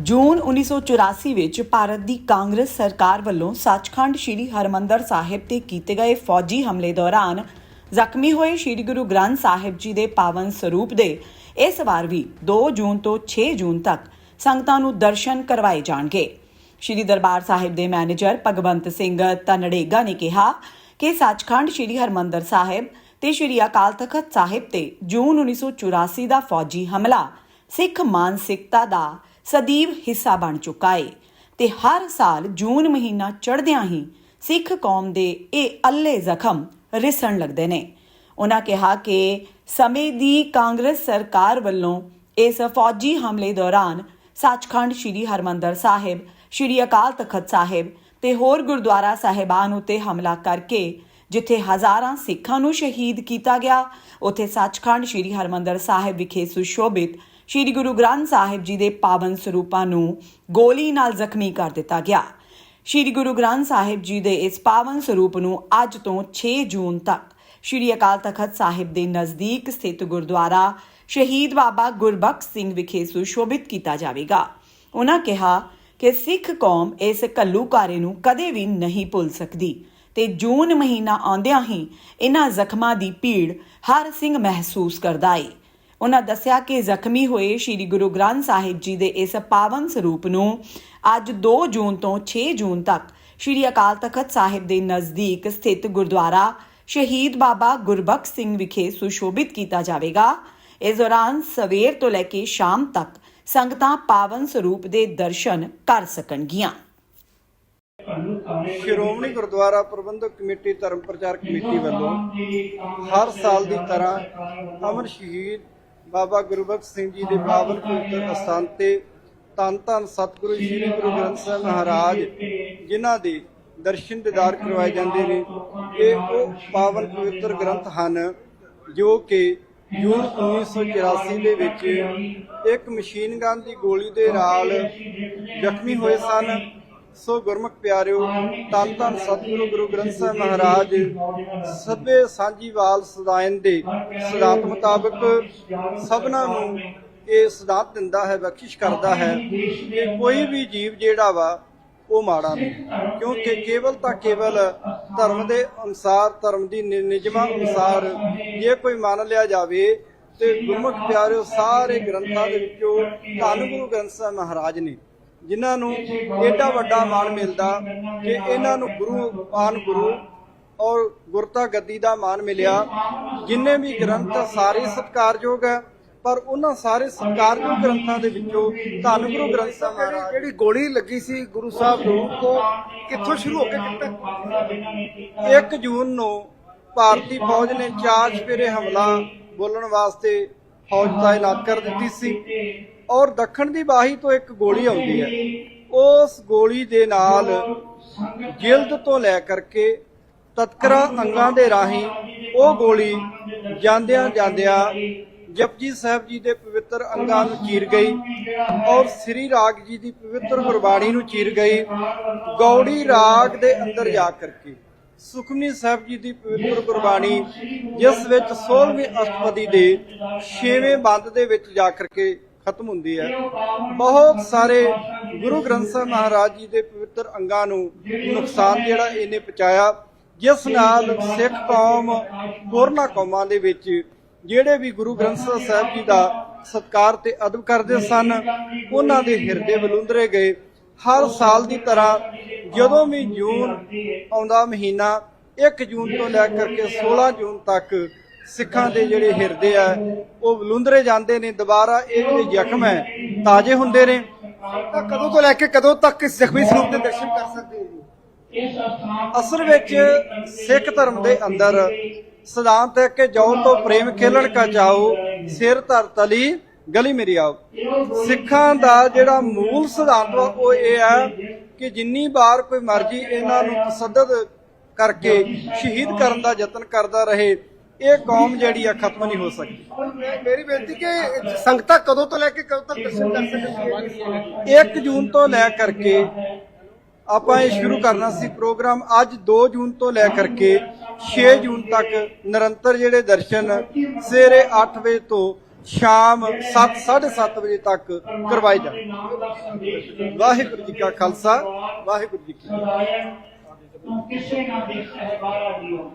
ਜੂਨ 1984 ਵਿੱਚ ਭਾਰਤ ਦੀ ਕਾਂਗਰਸ ਸਰਕਾਰ ਵੱਲੋਂ ਸੱਚਖੰਡ ਸ੍ਰੀ ਹਰਮੰਦਰ ਸਾਹਿਬ ਤੇ ਕੀਤੇ ਗਏ ਫੌਜੀ ਹਮਲੇ ਦੌਰਾਨ ਜ਼ਖਮੀ ਹੋਏ ਸ੍ਰੀ ਗੁਰੂ ਗ੍ਰੰਥ ਸਾਹਿਬ ਜੀ ਦੇ ਪਾਵਨ ਸਰੂਪ ਦੇ ਇਸ ਵਾਰ ਵੀ 2 ਜੂਨ ਤੋਂ 6 ਜੂਨ ਤੱਕ ਸੰਗਤਾਂ ਨੂੰ ਦਰਸ਼ਨ ਕਰਵਾਏ ਜਾਣਗੇ। ਸ੍ਰੀ ਦਰਬਾਰ ਸਾਹਿਬ ਦੇ ਮੈਨੇਜਰ ਭਗਵੰਤ ਸਿੰਘ ਤਨੜੇਗਾ ਨੇ ਕਿਹਾ ਕਿ ਸੱਚਖੰਡ ਸ੍ਰੀ ਹਰਮੰਦਰ ਸਾਹਿਬ ਤੇ ਸ੍ਰੀ ਅਕਾਲ ਤਖਤ ਸਾਹਿਬ ਤੇ ਜੂਨ 1984 ਦਾ ਫੌਜੀ ਹਮਲਾ ਸਿੱਖ ਮਾਨਸਿਕਤਾ ਦਾ ਸਦੀਵ ਹਿੱਸਾ ਬਣ ਚੁੱਕਾ ਏ ਤੇ ਹਰ ਸਾਲ ਜੂਨ ਮਹੀਨਾ ਚੜ੍ਹਦਿਆਂ ਹੀ ਸਿੱਖ ਕੌਮ ਦੇ ਇਹ ਅੱਲੇ ਜ਼ਖਮ ਰਿਸਣ ਲੱਗਦੇ ਨੇ। ਉਹਨਾਂ ਕਿਹਾ ਕਿ ਸਮੇਂ ਦੀ ਕਾਂਗਰਸ ਸਰਕਾਰ ਵੱਲੋਂ ਇਸ ਫੌਜੀ ਹਮਲੇ ਦੌਰਾਨ ਸੱਚਖੰਡ ਸ੍ਰੀ ਹਰਮੰਦਰ ਸਾਹਿਬ, ਸ੍ਰੀ ਅਕਾਲ ਤਖਤ ਸਾਹਿਬ ਤੇ ਹੋਰ ਗੁਰਦੁਆਰਾ ਸਾਹਿਬਾਨ ਉਤੇ ਹਮਲਾ ਕਰਕੇ ਜਿੱਥੇ ਹਜ਼ਾਰਾਂ ਸਿੱਖਾਂ ਨੂੰ ਸ਼ਹੀਦ ਕੀਤਾ ਗਿਆ, ਉੱਥੇ ਸੱਚਖੰਡ ਸ੍ਰੀ ਹਰਮੰਦਰ ਸਾਹਿਬ ਵਿਖੇ ਸੁਸ਼ੋਭਿਤ ਸ੍ਰੀ ਗੁਰੂ ਗ੍ਰੰਥ ਸਾਹਿਬ ਜੀ ਦੇ ਪਾਵਨ ਸਰੂਪਾਂ ਨੂੰ ਗੋਲੀ ਨਾਲ ਜ਼ਖਮੀ ਕਰ ਦਿੱਤਾ ਗਿਆ। ਸ੍ਰੀ ਗੁਰੂ ਗ੍ਰੰਥ ਸਾਹਿਬ ਜੀ ਦੇ ਇਸ ਪਾਵਨ ਸਰੂਪ ਨੂੰ ਅੱਜ ਤੋਂ 6 ਜੂਨ ਤੱਕ ਸ੍ਰੀ ਅਕਾਲ ਤਖਤ ਸਾਹਿਬ ਦੇ ਨਜ਼ਦੀਕ ਸਥਿਤ ਗੁਰਦੁਆਰਾ ਸ਼ਹੀਦ ਬਾਬਾ ਗੁਰਬਖਸ਼ ਸਿੰਘ ਵਿਖੇ ਸੁਸ਼ੋਭਿਤ ਕੀਤਾ ਜਾਵੇਗਾ। ਉਹਨਾਂ ਕਿਹਾ ਕਿ ਸਿੱਖ ਕੌਮ ਇਸ ਘੱਲੂਕਾਰੇ ਨੂੰ ਕਦੇ ਵੀ ਨਹੀਂ ਭੁੱਲ ਸਕਦੀ ਤੇ ਜੂਨ ਮਹੀਨਾ ਆਉਂਦਿਆਂ ਹੀ ਇਹਨਾਂ ਜ਼ਖਮਾਂ ਦੀ ਪੀੜ ਹਰ ਸਿੰਘ ਮਹਿਸੂਸ ਕਰਦਾ ਏ। ਉਹਨਾਂ ਦੱਸਿਆ ਕਿ ਜ਼ਖਮੀ ਹੋਏ ਸ੍ਰੀ ਗੁਰੂ ਗ੍ਰੰਥ ਸਾਹਿਬ ਜੀ ਦੇ ਇਸ ਪਾਵਨ ਸਰੂਪ ਨੂੰ ਅੱਜ 2 ਜੂਨ ਤੋਂ 6 ਜੂਨ ਤੱਕ ਸ੍ਰੀ ਅਕਾਲ ਤਖਤ ਸਾਹਿਬ ਦੇ ਨਜ਼ਦੀਕ ਸਥਿਤ ਗੁਰਦੁਆਰਾ ਸ਼ਹੀਦ ਬਾਬਾ ਗੁਰਬਖਸ਼ ਸਿੰਘ ਵਿਖੇ ਸੁਸ਼ੋਭਿਤ ਕੀਤਾ ਜਾਵੇਗਾ। ਇਸ ਦੌਰਾਨ ਸਵੇਰ ਤੋਂ ਲੈ ਕੇ ਸ਼ਾਮ ਤੱਕ ਸੰਗਤਾਂ ਪਾਵਨ ਸਰੂਪ ਦੇ ਦਰਸ਼ਨ ਕਰ ਸਕਣਗੀਆਂ। ਸ਼੍ਰੋਮਣੀ ਗੁਰਦੁਆਰਾ ਪ੍ਰਬੰਧਕ ਕਮੇਟੀ ਧਰਮ ਪ੍ਰਚਾਰ ਕਮੇਟੀ ਵੱਲੋਂ ਹਰ ਸਾਲ ਦੀ ਤਰ੍ਹਾਂ ਅਮਰ ਸ਼ਹੀਦ ਬਾਬਾ ਗੁਰਬਖਸ਼ ਸਿੰਘ ਜੀ ਦੇ ਪਾਵਨ ਪਵਿੱਤਰ ਅਸਥਾਨ ਤੇ ਧੰਨ ਧੰਨ ਸਤਿਗੁਰੂ ਸ੍ਰੀ ਗੁਰੂ ਗ੍ਰੰਥ ਸਾਹਿਬ ਮਹਾਰਾਜ, ਜਿਨ੍ਹਾਂ ਦੇ ਦਰਸ਼ਨ ਦਿਦਾਰ ਕਰਵਾਏ ਜਾਂਦੇ ਨੇ, ਇਹ ਉਹ ਪਾਵਨ ਪਵਿੱਤਰ ਗ੍ਰੰਥ ਹਨ ਜੋ ਕਿ ਜੂਨ 1984 ਦੇ ਵਿੱਚ ਇੱਕ ਮਸ਼ੀਨ ਗਨ ਦੀ ਗੋਲੀ ਦੇ ਨਾਲ ਜ਼ਖਮੀ ਹੋਏ ਸਨ। ਸੋ ਗੁਰਮੁਖ ਪਿਆਰਿਓ ਤਨ ਤਨ ਸਤਿਗੁਰੂ ਗੁਰੂ ਗ੍ਰੰਥ ਸਾਹਿਬ ਮਹਾਰਾਜ, ਸਭੇ ਸਾਂਝੀਵਾਲ ਸਦਾਇਨ ਦੇ ਸਿਧਾਂਤ ਮੁਤਾਬਕ ਸਭਨਾਂ ਨੂੰ ਇਹ ਸਿਧਾਂਤ ਦਿੰਦਾ ਹੈ, ਬਖਸ਼ਿਸ਼ ਕਰਦਾ ਹੈ ਕਿ ਕੋਈ ਵੀ ਜੀਵ ਜਿਹੜਾ ਵਾ, ਉਹ ਮਾੜਾ ਨਹੀਂ। ਕਿਉਂਕਿ ਕੇਵਲ ਤਾਂ ਕੇਵਲ ਧਰਮ ਦੇ ਅਨੁਸਾਰ, ਧਰਮ ਦੀ ਨਿਯਮਾਂ ਅਨੁਸਾਰ ਜੇ ਕੋਈ ਮੰਨ ਲਿਆ ਜਾਵੇ ਤੇ ਗੁਰਮੁਖ ਪਿਆਰਿਓ, ਸਾਰੇ ਗ੍ਰੰਥਾਂ ਦੇ ਵਿੱਚੋਂ ਧੰਨ ਗੁਰੂ ਗ੍ਰੰਥ ਸਾਹਿਬ ਮਹਾਰਾਜ ਨੇ ਜਿਨ੍ਹਾਂ ਨੂੰ ਏਡਾ ਵੱਡਾ ਮਾਣ ਮਿਲਦਾ ਕਿ ਇਹਨਾਂ ਨੂੰ ਗੁਰੂ ਆਨ ਗੁਰੂ ਔਰ ਗੁਰਤਾ ਗੱਦੀ ਦਾ ਮਾਣ ਮਿਲਿਆ। ਜਿੰਨੇ ਵੀ ਗ੍ਰੰਥ ਸਾਰੇ ਸਤਿਕਾਰਯੋਗ ਹੈ ਪਰ ਉਹਨਾਂ ਸਾਰੇ ਸਤਿਕਾਰਯੋਗ ਗ੍ਰੰਥਾਂ ਦੇ ਵਿੱਚੋਂ ਧੰਨ ਗੁਰੂ ਗ੍ਰੰਥ ਸਾਹਿਬ ਮਹਾਰਾਜ। ਜਿਹੜੀ ਗੋਲੀ ਲੱਗੀ ਸੀ ਗੁਰੂ ਸਾਹਿਬ ਨੂੰ ਉਹ ਕਿੱਥੋਂ ਸ਼ੁਰੂ ਹੋ ਕੇ ਕਿੱਥੇ? 1 ਜੂਨ ਨੂੰ ਭਾਰਤੀ ਫੌਜ ਨੇ ਚਾਰ ਚਪੇਰੇ ਹਮਲਾ ਬੋਲਣ ਵਾਸਤੇ ਫੌਜ ਤਾਇਨਾਤ ਕਰ ਦਿੱਤੀ ਸੀ। ਔਰ ਦੱਖਣ ਦੀ ਬਾਹੀ ਤੋਂ ਇੱਕ ਗੋਲੀ ਆਉਂਦੀ ਹੈ। ਉਸ ਗੋਲੀ ਦੇ ਨਾਲ ਜਿਲਦ ਤੋਂ ਲੈ ਕਰਕੇ ਤਤਕਰਾ ਅੰਗਾਂ ਦੇ ਰਾਹੀਂ ਉਹ ਗੋਲੀ ਜਾਂਦਿਆਂ ਜਾਂਦਿਆਂ ਜਪਜੀ ਸਾਹਿਬ ਜੀ ਦੇ ਪਵਿੱਤਰ ਅੰਗਾਂ ਨੂੰ ਚੀਰ ਗਈ ਔਰ ਸ੍ਰੀ ਰਾਗ ਜੀ ਦੀ ਪਵਿੱਤਰ ਗੁਰਬਾਣੀ ਨੂੰ ਚੀਰ ਗਈ। ਗੌੜੀ ਰਾਗ ਦੇ ਅੰਦਰ ਜਾ ਕਰਕੇ ਸੁਖਮਨੀ ਸਾਹਿਬ ਜੀ ਦੀ ਪਵਿੱਤਰ ਗੁਰਬਾਣੀ, ਜਿਸ ਵਿੱਚ 16ਵੀਂ ਅਸ਼ਟਪਦੀ ਦੇ 6ਵੇਂ ਬੰਦ ਦੇ ਵਿੱਚ ਜਾ ਕਰਕੇ ਖਤਮ ਹੁੰਦੀ ਹੈ। ਬਹੁਤ ਸਾਰੇ ਗੁਰੂ ਗ੍ਰੰਥ ਸਾਹਿਬ ਮਹਾਰਾਜ ਜੀ ਦੇ ਪਵਿੱਤਰ ਅੰਗਾਂ ਨੂੰ ਨੁਕਸਾਨ ਜਿਹੜਾ ਇਹਨੇ ਪਹੁੰਚਾਇਆ ਜਿਸ ਨਾਲ ਸਿੱਖ ਕੌਮ ਹੋਰਨਾਂ ਕੌਮਾਂ ਦੇ ਵਿੱਚ ਜਿਹੜੇ ਵੀ ਗੁਰੂ ਗ੍ਰੰਥ ਸਾਹਿਬ ਜੀ ਦਾ ਸਤਕਾਰ ਤੇ ਅਦਬ ਕਰਦੇ ਸਨ ਉਹਨਾਂ ਦੇ ਹਿਰਦੇ ਬਲੁੰਦਰੇ ਗਏ। ਹਰ ਸਾਲ ਦੀ ਤਰ੍ਹਾਂ ਜਦੋਂ ਵੀ ਜੂਨ ਆਉਂਦਾ ਮਹੀਨਾ 1 ਜੂਨ ਤੋਂ ਲੈ ਕਰਕੇ 16 ਜੂਨ ਤੱਕ ਸਿੱਖਾਂ ਦੇ ਜਿਹੜੇ ਹਿਰਦੇ ਆ, ਉਹ ਬਲੁੰਦਰੇ ਜਾਂਦੇ ਨੇ, ਦੁਬਾਰਾ ਇਹ ਜਿਹੜੇ ਜ਼ਖਮ ਹੈ, ਤਾਜ਼ੇ ਹੁੰਦੇ ਨੇ। ਤਾਂ ਕਦੋਂ ਤੋਂ ਲੈ ਕੇ ਕਦੋਂ ਤੱਕ ਇਸ ਜ਼ਖਮੀ ਸਰੂਪ ਦੇ ਦਰਸ਼ਨ ਕਰ ਸਕਦੇ ਹੋ ਅਸਲ ਵਿੱਚ ਸਿੱਖ ਧਰਮ ਦੇ ਅੰਦਰ ਸਿਧਾਂਤ ਹੈ ਕਿ ਜੋ ਤੋਂ ਪ੍ਰੇਮ ਖੇਲਣ ਕਾ ਚਾਹੋ, ਸਿਰ ਧਰ ਤਲੀ, ਗਲੀ ਮੇਰੀ ਆਓ। ਸਿੱਖਾਂ ਦਾ ਜਿਹੜਾ ਮੂਲ ਸਿਧਾਂਤ ਵਾ, ਉਹ ਇਹ ਹੈ ਕਿ ਜਿੰਨੀ ਵਾਰ ਕੋਈ ਮਰਜ਼ੀ ਇਹਨਾਂ ਨੂੰ ਤਸੱਦਦ ਕਰਕੇ ਸ਼ਹੀਦ ਕਰਨ ਦਾ ਯਤਨ ਕਰਦਾ ਰਹੇ ਇਹ ਕੌਮ ਜਿਹੜੀ ਆ ਖਤਮ ਨਹੀਂ ਹੋ ਸਕਦੀ। ਮੇਰੀ ਬੇਨਤੀ ਕਿ ਸੰਗਤਾਂ ਕਦੋਂ ਤੋਂ ਲੈ ਕੇ ਕਦੋਂ ਤੱਕ ਦਰਸ਼ਨ ਕਰ ਸਕਣਗੀਆਂ 1 ਜੂਨ ਤੋਂ ਲੈ ਕਰਕੇ ਆਪਾਂ ਇਹ ਸ਼ੁਰੂ ਕਰਨਾ ਸੀ ਪ੍ਰੋਗਰਾਮ ਅੱਜ 2 ਜੂਨ ਤੋਂ ਲੈ ਕਰਕੇ 6 ਜੂਨ ਤੱਕ ਨਿਰੰਤਰ ਜਿਹੜੇ ਦਰਸ਼ਨ ਸਵੇਰੇ 8 ਵਜੇ ਤੋਂ ਸ਼ਾਮ 7:30 ਵਜੇ ਤੱਕ ਕਰਵਾਏ ਜਾਣ ਵਾਹਿਗੁਰੂ ਜੀ ਕਾ ਖਾਲਸਾ, ਵਾਹਿਗੁਰੂ ਜੀ ਕੀ ਫਤਿਹ। ਕਿਸੇ ਨਾ ਦੇਖ ਸਹਿਬਾਰਾ ਦਿਓ